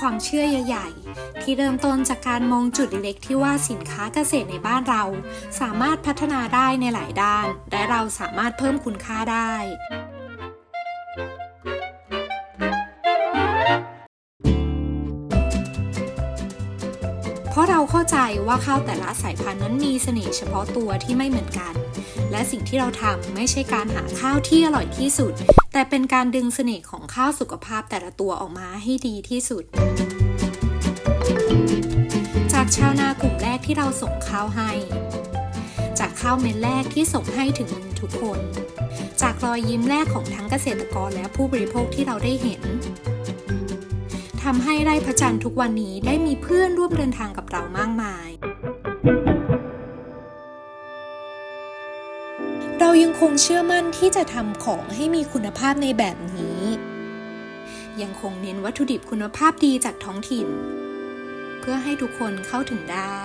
ความเชื่อใหญ่ๆที่เริ่มต้นจากการมองจุดเล็กๆที่ว่าสินค้าเกษตรในบ้านเรา สามารถพัฒนาได้ในหลายด้าน และเราสามารถเพิ่มคุณค่าได้เพราะเราเข้าใจว่าข้าวแต่ละสายพันธุ์นั้นมีเสน่ห์เฉพาะตัวที่ไม่เหมือนกัน และสิ่งที่เราทำไม่ใช่การหาข้าวที่อร่อยที่สุด แต่เป็นการดึงเสน่ห์ของข้าวสุขภาพแต่ละตัวออกมาให้ดีที่สุด จากชาวนากลุ่มแรกที่เราส่งข้าวให้ จากข้าวเม็ดแรกที่ส่งให้ถึงมือทุกคน จากรอยยิ้มแรกของทั้งเกษตรกรและผู้บริโภคที่เราได้เห็นทำให้ไร่พระจันทร์ทุกวันนี้ได้มีเพื่อนร่วมเดินทางกับเรามากมาย เรายังคงเชื่อมั่นที่จะทำของให้มีคุณภาพในแบบนี้ ยังคงเน้นวัตถุดิบคุณภาพดีจากท้องถิ่น เพื่อให้ทุกคนเข้าถึงได้